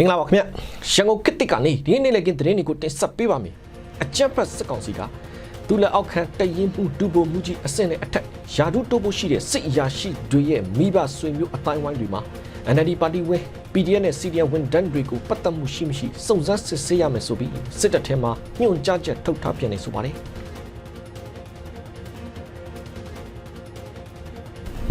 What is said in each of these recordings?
မင်္ဂလာပါခင်ဗျရန်ကုန်ကစ်တစ်ကနေဒီနေ့လည်းကင်းသတင်းတွေကိုတင်ဆက်ပေးပါမယ်အကြက်ဖက်စစ်ကောင်စီကသူလက်အောက်ခံတရင်မှုဒုဗိုလ်မှုကြီးအဆင့်နဲ့အထက်ယာဒုတိုးဖို့ရှိတဲ့စစ်အရာရှိတွေရဲ့မိဘဆွေမျိုးအတိုင်းဝိုင်းတွေမှာ NLD ပါတီဝင် PDF နဲ့ CDN ဝန်ဒန်တွေကိုပတ်သက်မှုရှိမရှိစုံစမ်းစစ်ဆေးရမယ်ဆိုပြီးစစ်တပ်ထဲမှာညွှန်ကြားချက်ထုတ်ထားပြန်နေဆိုပါတယ်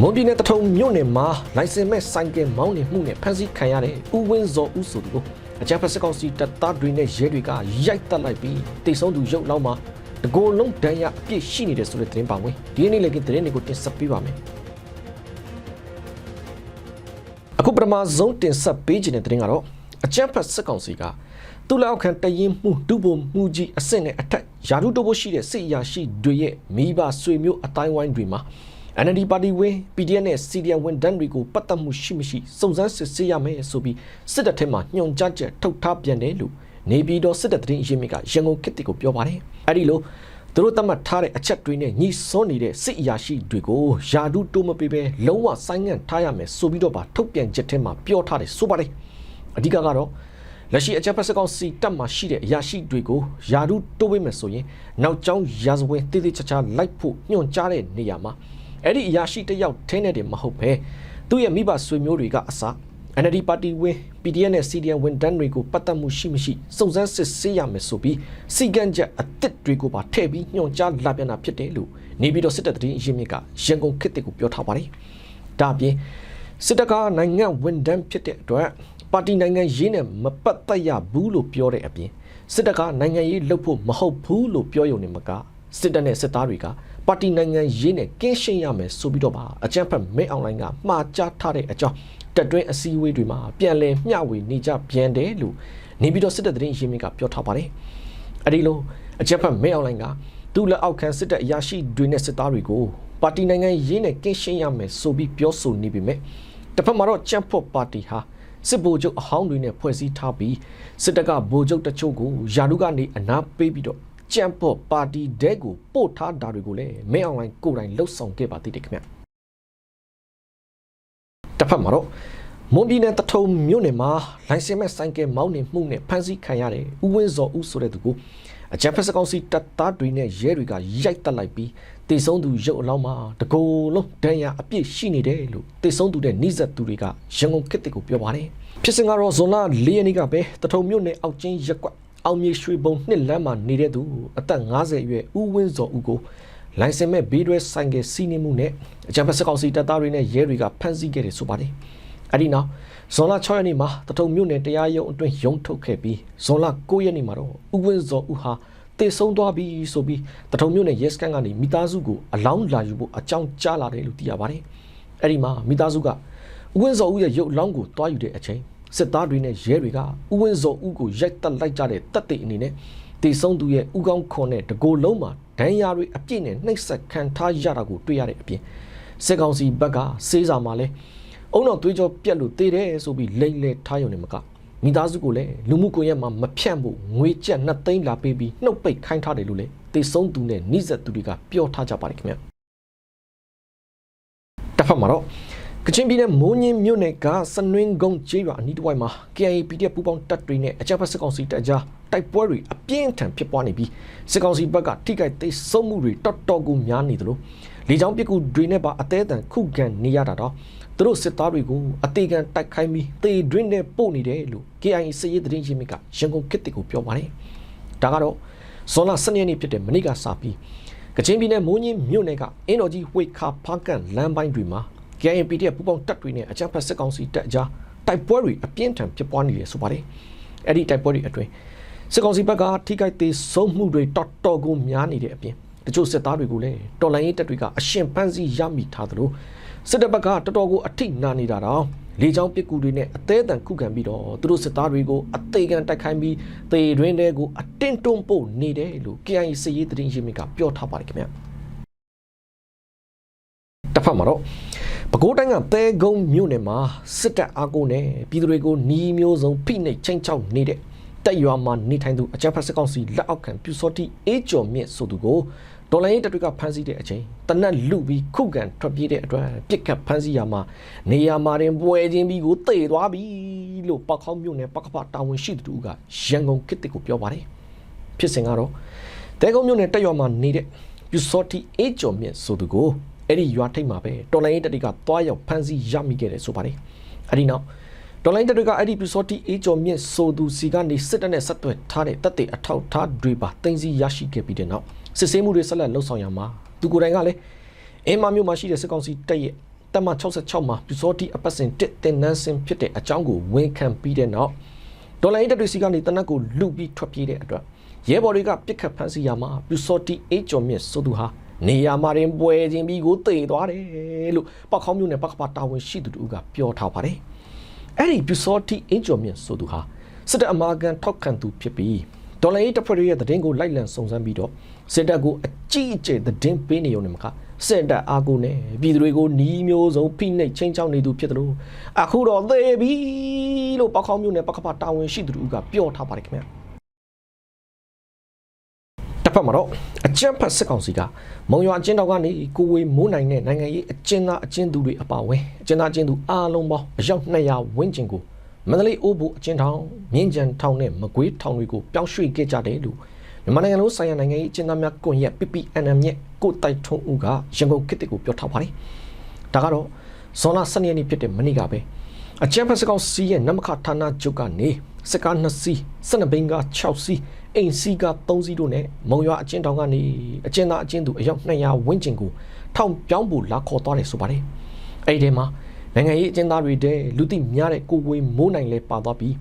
မွန်ပြည်နယ်တထုံမြို့နယ်မှာလိုင်စင်မဲ့ဆိုင်ကယ်မောင်းနေမှုနဲ့ဖမ်းဆီးခံရတဲ့ဦးဝင်းဇော်ဦးဆိုသူကိုအကြမ်းဖက်စစ်ကောင်စီတပ်သားတွေနဲ့ရဲတွေကရိုက်တက်လိုက်ပြီးတိတ်ဆုံးသူရုပ်လောက်မှာတကိုယ်လုံးဒဏ်ရာအပြည့်ရှိနေတယ်ဆိုတဲ့သတင်းပါဝင်ဒီနေ့လည်းကသတင်းတွေကိုတင်ဆက်ပေးပါမယ်အခုပထမဆုံးတင်ဆက်ပေးခြင်းတဲ့သတင်းကတော့အကြမ်းဖက်စစ်ကောင်စီကသူ့လက်အောက်ခံတရင်မှုဒုဗိုလ်မှုကြီးအဆင့်နဲ့အထက်ယာရုတိုးဖို့ရှိတဲ့စစ်အရာရှိတွေရဲ့မိဘဆွေမျိုးအတိုင်းဝိုင်းတွေမှာ NLD ပါတီဝင် PDF နဲ့ CDN ဝန်ဒန်တွေကိုပတ်သက်မှုရှိမရှိစုံစမ်းစစ်ဆေးရမယ်ဆိုပြီးစစ်တပ်ထဲမှာညွှန်ကြားချက်ထုတ်ထားပြန်တယ်လို့နေပြည်တော်စစ်တပ်သတင်းရင်းမြစ်ကရန်ကုန်ခေတ်တီကိုပြောပါတယ်။အဲဒီလိုသူတို့သတ်မှတ်ထားတဲ့အချက်တွေနဲ့ညှိစွန်းနေတဲ့စစ်အရာရှိတွေကိုယာဒုတိုးမပေးဘဲလုံးဝဆိုင်းငံ့ထားရမယ်ဆိုပြီးတော့ပါထုတ်ပြန်ချက်ထဲမှာပြောထားတယ်ဆိုပါတယ်။အဓိကကတော့လက်ရှိအကြမ်းဖက်စစ်ကောင်စီတပ်မှရှိတဲ့အရာရှိတွေကိုယာဒုတိုးပေးမယ်ဆိုရင်နောက်ကျောင်းရာဇဝင်တည်တည်ချာချာလိုက်ဖို့ညွှန်ကြားတဲ့နေရာမှာ အဲ့ဒီအရာရှိတစ်ယောက်ထင်းနေတယ်မဟုတ်ပဲသူ့ရဲ့မိဘဆွေမျိုးတွေကအစ NLD ပါတီဝင် PDN နဲ့ CDN ဝန်တန်းတွေကိုပတ်သက်မှုရှိမရှိစုံစမ်းစစ်ဆေးရမယ်ဆိုပြီးစီကံချက်အသစ်တွေကိုပါထည့်ပြီးညွှန်ကြားလာပြန်တာဖြစ်တယ်လို့နေပြည်တော်စစ်တပ်သတင်းအရင်းမြစ်ကရန်ကုန်ခေတ်တစ်ကိုပြောထားပါတယ်။ဒါအပြင်စစ်တပ်ကနိုင်ငံဝန်တန်းဖြစ်တဲ့အတွက်ပါတီနိုင်ငံရေးနဲ့မပတ်သက်ရဘူးလို့ပြောတဲ့အပြင်စစ်တပ်ကနိုင်ငံရေးလှုပ်ဖို့မဟုတ်ဘူးလို့ပြောရုံနဲ့မကစစ်တပ်နဲ့စစ်သားတွေက ပါတီနိုင်ငံရေးနဲ့ကင်းရှင်းရမယ်ဆိုပြီးတော့ပါအကြံဖက်မဲအွန်လိုင်းကမှားကြားထားတဲ့အကြောင်းတက်တွင်းအစည်းအဝေးတွေမှာပြန်လည်မျှဝေနေကြပြန်တယ်လို့နေပြည်တော်စစ်တပ်သတင်းရင်းမြစ်ကပြောထားပါတယ်။အဲဒီလိုအကြံဖက်မဲအွန်လိုင်းကသူ့လက်အောက်ခံစစ်တပ်အရာရှိတွေနဲ့စစ်သားတွေကိုပါတီနိုင်ငံရေးနဲ့ကင်းရှင်းရမယ်ဆိုပြီးပြောဆိုနေပေမဲ့တစ်ဖက်မှာတော့ကြံ့ဖို့ပါတီဟာစစ်ဗိုလ်ချုပ်အဟောင်းတွေနဲ့ဖွဲ့စည်းထားပြီးစစ်တပ်ကဗိုလ်ချုပ်တချို့ကိုယာရုကနေအနာပေးပြီးတော့ ကြံ့ဖို့ပါတီဒဲကိုပို့ထားတာတွေကိုလည်းမဲအွန်လိုင်းကိုယ်တိုင်လှုပ်ဆောင်ခဲ့ပါသေးတယ်ခင်ဗျတစ်ဖက်မှာတော့မွန်ပြည်နယ်တထုံမြို့နယ်မှာလိုင်စင်မဲ့ဆိုင်ကယ်မောင်းနေမှုနဲ့ဖမ်းဆီးခံရတဲ့ဦးဝင်းစောဦးဆိုတဲ့သူကိုအကြံဖက်စကောင်စီတပ်သားတွေနဲ့ရဲတွေကရိုက်တက်လိုက်ပြီးတေဆုံးသူရုပ်အလောင်းမှာတကိုယ်လုံးဒဏ်ရာအပြည့်ရှိနေတယ်လို့တေဆုံးသူတဲ့နှိစက်သူတွေကရန်ကုန်ခေတ်တစ်ကိုပြောပါတယ်ဖြစ်စဉ်ကတော့ဇွန်လ၄ရက်နေ့ကပဲတထုံမြို့နယ်အောက်ချင်းရက်ကွက် အောင်မြေရွှေဘုံနှစ်လမ်းမှာနေတဲ့သူအသက်50အရွယ်ဦးဝင်းစောဦးကိုလိုင်စင်မဲ့ဘေးတွဲဆိုင်ကယ်စီးနေမှုနဲ့အကြံဖက်စကောင်စီတပ်သားတွေနဲ့ရဲတွေကဖမ်းဆီးခဲ့တယ်ဆိုပါတယ်အဲ့ဒီနောက်ဇွန်လ6ရက်နေ့မှာတထုံမြို့နယ်တရားရုံးအတွင်းရုံးထုတ်ခဲ့ပြီးဇွန်လ9ရက်နေ့မှာတော့ဦးဝင်းစောဦးဟာတည်ဆုံးသွားပြီဆိုပြီးတထုံမြို့နယ်ရဲစခန်းကနေမိသားစုကိုအလောင်းလာယူဖို့အကြောင်းကြားလာတယ်လို့သိရပါတယ်အဲ့ဒီမှာမိသားစုကဦးဝင်းစောဦးရဲ့ရုပ်အလောင်းကိုတွားယူတဲ့အချိန် စစ်သားတွေနဲ့ရဲတွေကဥဝင်းစောဦးကိုရိုက်တက်လိုက်ကြတဲ့တပ်တွေအနေနဲ့တေဆုံးသူရဲ့ဥကောင်းခွန်နဲ့တကိုယ်လုံးမှာဒဏ်ရာတွေအပြည့်နဲ့နှိပ်စက်ခံထားရတာကိုတွေ့ရတဲ့အပြင်စစ်ကောင်စီဘက်ကစေးစာမှာလဲအုံတော်သွေးကြောပြက်လို့တေတယ်ဆိုပြီးလိမ့်လဲထားရုံနဲ့မကမိသားစုကိုလည်းလူမှုကွန်ရက်မှာမဖြန့်ဖို့ငွေကျပ်နှစ်သိန်းလာပေးပြီးနှုတ်ပိတ်ခိုင်းထားတယ်လို့လည်းတေဆုံးသူနဲ့နှိစက်သူတွေကပြောထားကြပါတယ်ခင်ဗျတစ်ဖက်မှာတော့ ကချင်ပြည်နယ်မိုးညင်းမြို့နယ်ကစနွင်းကုန်းကျေးရွာအနီးတစ်ဝိုက်မှာ KIA PDF ပူးပေါင်းတပ်တွေနဲ့အကြမ်းဖက်စစ်ကောင်စီတပ်ကြားတိုက်ပွဲတွေအပြင်းထန်ဖြစ်ပွားနေပြီးစစ်ကောင်စီဘက်ကထိခိုက်သိမ်းဆုံးမှုတွေတော်တော်ကိုများနေသလိုလေကြောင်းပစ်ကူတွေနဲ့ပါအသေးအံခုခံနေရတာတော့သူတို့စစ်သားတွေကိုအသေးခံတိုက်ခိုင်းပြီးတေတွင်းနဲ့ပို့နေတယ်လို့ KIA စစ်ရေးသတင်းရင်းမြစ်ကရန်ကုန်ခေတ်တစ်ကိုပြောပါတယ်။ဒါကတော့ဇွန်လ12ရက်နေ့ဖြစ်တဲ့မနေ့ကစပြီးကချင်ပြည်နယ်မိုးညင်းမြို့နယ်ကအင်းတော်ကြီးဝိတ်ခါဖားကန်လမ်းပိုင်းတွေမှာ KNPD ပူပေါင်းတပ်တွေနဲ့အကြမ်းဖက်စစ်ကောင်စီတပ်အကြားတိုက်ပွဲတွေအပြင်းထန်ဖြစ်ပွားနေတယ်ဆိုပါတယ်။အဲ့ဒီတိုက်ပွဲတွေအတွင်းစစ်ကောင်စီဘက်ကထိခိုက်သေးဆုံးမှုတွေတော်တော်ကိုများနေတဲ့အပြင်တချို့စစ်သားတွေကိုလည်းတော်လိုင်းရေးတပ်တွေကအရှင်ပန်းစီရမိထားသလိုစစ်တပ်ဘက်ကတော်တော်ကိုအထိနာနေတာတော့လေကြောင်းပစ်ကူတွေနဲ့အသေးအံခုခံပြီးတော့သူတို့စစ်သားတွေကိုအသေးခံတိုက်ခိုင်းပြီးသေတွင်းတွေကိုအတင်းတွန်းပို့နေတယ်လို့ KIA စစ်ရေးသတင်းရင်းမြစ်ကပြောထားပါတယ်ခင်ဗျာတစ်ဖက်မှာတော့ ပဲခူးတိုင်းကသဲကုန်းမြို့နယ်မှာစစ်တပ်အားကိုနဲ့ပြည်သူတွေကိုနီးမျိုးစုံဖိနှိပ်ချင်းချောက်နေတဲ့တက်ရွာမှာနေထိုင်သူအကြမ်းဖက်စစ်ကောင်စီလက်အောက်ခံပြူစောတိအေးကျော်မြင့်ဆိုသူကိုဒေါ်လာရေးတပ်တွေကဖမ်းဆီးတဲ့အချိန်တနက်လူပြီးခုခံထွက်ပြေးတဲ့အတွက်ပြစ်ခတ်ဖမ်းဆီးရမှာနေရာမှာတင်ပွဲချင်းပြီးကိုတေသွားပြီလို့ပောက်ခေါင်းမြို့နယ်ပကပတာဝန်ရှိသူတို့ကရန်ကုန်ခေတ်ကိုပြောပါတယ်ဖြစ်စဉ်ကတော့တဲကုန်းမြို့နယ်တက်ရွာမှာနေတဲ့ပြူစောတီအေးကျော်မြင့်ဆိုသူကို အဲ့ဒီရွာထိပ်မှာပဲတော်လိုင်းတပ်တွေကတွားရောက်ဖမ်းဆီးရမိခဲ့တယ်ဆိုပါတယ်အဲ့ဒီနောက်ဒေါ်လိုင်းတပ်တွေကအဲ့ဒီပြူစောတီအေးကျော်မြင့်ဆိုသူစီကနေစစ်တပ်နဲ့ဆက်သွယ်ထားတဲ့တပ်တွေအထောက်ထားတွေပါတင်စီရရှိခဲ့ပြီးတဲ့နောက်စစ်ဆေးမှုတွေဆက်လက်လှုပ်ဆောင်ရမှာသူကိုယ်တိုင်ကလည်းအင်းမမြို့မှာရှိတဲ့စစ်ကောင်စီတပ်ရဲ့တပ်မ66မှာပြူစောတီအပတ်စဉ်တစ်တင်နန်းစင်ဖြစ်တဲ့အကြောင်းကိုဝန်ခံပြီးတဲ့နောက်ဒေါ်လိုင်းတပ်တွေစီကနေတနက်ကိုလူပြီးထွက်ပြေးတဲ့အတွက်ရဲဘော်တွေကပြစ်ခတ်ဖမ်းဆီးရမှာပြူစောတီအေးကျော်မြင့်ဆိုသူဟာ နေရာမှာတင်ပွဲချင်းပြီးကိုတေသွားတယ်လို့ပောက်ခေါင်းမြို့နယ်ပကပတာဝန်ရှိသူတို့ကပြောထားပါတယ်အဲ့ဒီပြူစောတိအင်ကျော်မြင့်ဆိုသူဟာစစ်တပ်အမာကန်ထောက်ခံသူဖြစ်ပြီးဒေါ်လာရေးတပ်ဖွဲ့ရဲ့သတင်းကိုလိုက်လံစုံစမ်းပြီးတော့စစ်တပ်ကိုအကြီးအကျယ်သတင်းပေးနေုံနဲ့မကစစ်တပ်အားကိုနဲ့ပြည်သူတွေကိုနီးမျိုးစုံဖိနှိပ်ချင်းချောင်းနေသူဖြစ်တယ်လို့အခုတော့သေပြီလို့ပောက်ခေါင်းမျိုးနဲ့ပကပတာဝန်ရှိသူတို့ကပြောထားပါတယ်ခင်ဗျာ တစ်ဖက်မှာတော့အကြမ်းဖက်စစ်ကောင်စီကမုံရွာအကျဉ်းတော်ကနေကိုဝေမိုးနိုင်တဲ့နိုင်ငံရေးအကျဉ်းသားအကျဉ်းသူတွေအပါအဝင်အကျဉ်းသားအကျဉ်းသူအားလုံးပေါင်းအယောက်200ဝန်းကျင်ကိုမန္တလေးအိုးဘူအကျဉ်းထောင်မြင်းကြံထောင်နဲ့မကွေးထောင်တွေကိုပြောင်းရွှေ့ခဲ့ကြတယ်လို့မြန်မာနိုင်ငံလုံးဆိုင်ရာနိုင်ငံရေးအကျဉ်းသားများကွန်ရက် PPNM ရဲ့ကိုတိုက်ထုံးဦးကရန်ကုန်ခေတ်ကိုပြောထားပါတယ်။ဒါကတော့ဇွန်လ12ရက်နေ့ဖြစ်တဲ့မနေ့ကပဲအချမ်းဖက်စကောင်စီရဲ့နမခဌာနချုပ်ကနေစကား2စီး12ဘိန်းက6စီး အိမ်စီးက3စီးတို့နဲ့မုံရွာအကျဉ်းတောင်ကနေအကျဉ်းသားအကျဉ်းသူအယောက်200ဝန်းကျင်ကိုထောင်ပြောင်းဖို့လာခေါ်သွားတယ်ဆိုပါတယ်။အဲ့ဒီထဲမှာနိုင်ငံရေးအကျဉ်းသားတွေတဲ့လူသိများတဲ့ကိုဝေမိုးနိုင်လဲပါသွားပြီး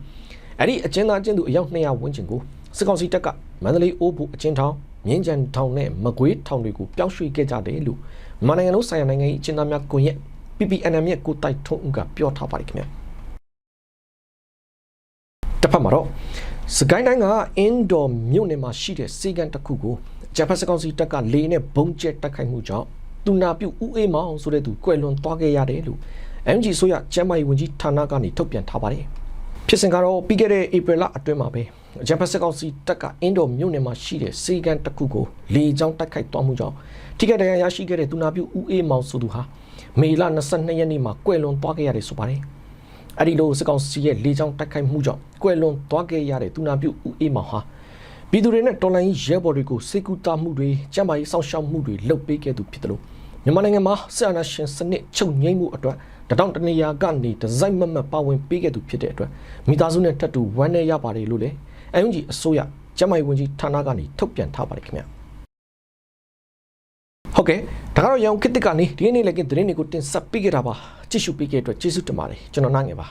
အဲ့ဒီအကျဉ်းသားအကျဉ်းသူအယောက်200ဝန်းကျင်ကိုစစ်ကောင်စီတပ်ကမန္တလေးအိုးဘူအကျဉ်းထောင်မြင်းကြံထောင်နဲ့မကွေးထောင်တွေကိုပြောင်းရွှေ့ခဲ့ကြတယ်လို့မြန်မာနိုင်ငံလုံးဆိုင်ရာနိုင်ငံရေးအကျဉ်းသားများကွန်ရက် PPNM ရဲ့ကိုတိုက်ထုံးဦးကပြောထားပါတယ်ခင်ဗျာတစ်ဖက်မှာတော့ စကိုင်းတိုင်းကအင်းဒေါ်မြို့နယ်မှာရှိတဲ့စီကန်တစ်ခုကိုဂျပန်စကောင်စီတပ်ကလေနဲ့ဘုံကျဲတိုက်ခိုက်မှုကြောင့်တူနာပြုတ်ဦးအေးမောင်ဆိုတဲ့သူကွယ်လွန်သွားခဲ့ရတယ်လို့ MG ဆိုရကျမ်းမာရေးဝန်ကြီးဌာနကနေထုတ်ပြန်ထားပါတယ်ဖြစ်စဉ်ကတော့ပြီးခဲ့တဲ့ဧပြီလအတွင်းမှာပဲဂျပန်စစ်ကောင်စီတပ်ကအင်းဒိုမြို့နယ်မှာရှိတဲ့စေကန်တစ်ခုကိုလေကြောင်းတိုက်ခိုက်သွားမှုကြောင့်ထိခိုက်ဒဏ်ရာရရှိခဲ့တဲ့သူနာပြုဦးအေးမောင်ဆိုသူဟာမေလ22ရက်နေ့မှာကွယ်လွန်သွားခဲ့ရတယ်ဆိုပါတယ်။ အဲဒီလိုစစ်ကောင်စီရဲ့လေကြောင်းတိုက်ခိုက်မှုကြောင့်ကွယ်လွန်သွားခဲ့ရတဲ့သူနာပြုဦးအေးမောင်ဟာပြည်သူတွေနဲ့တော်လိုင်းရဲဘော်တွေကိုစေကူတာမှုတွေကျန်းမာရေးစောင့်ရှောက်မှုတွေလုပ်ပေးခဲ့သူဖြစ်တယ်လို့မြန်မာနိုင်ငံမှာဆရာနာရှင်စနစ်ချုပ်ငိမ့်မှုအတွက်တတောင်တနေရာကနေဒီဇိုင်းမမတ်ပါဝင်ပေးခဲ့သူဖြစ်တဲ့အတွက်မိသားစုနဲ့ထပ်တူဝမ်းနည်းရပါတယ်လို့လည်းအယုံကြီးအစိုးရကျန်းမာရေးဝန်ကြီးဌာနကနေထုတ်ပြန်ထားပါတယ်ခင်ဗျာ ဟုတ်ကဲ့ဒါကတော့ရောင်ကစ်တစ်ကနေဒီနေ့လည်းကသတင်းတွေကိုတင်ဆက်ပေးခဲ့တာပါကြည့်ရှုပေးခဲ့တဲ့အတွက်ကျေးဇူးတင်ပါတယ်ကျွန်တော်နိုင်ငယ်ပါ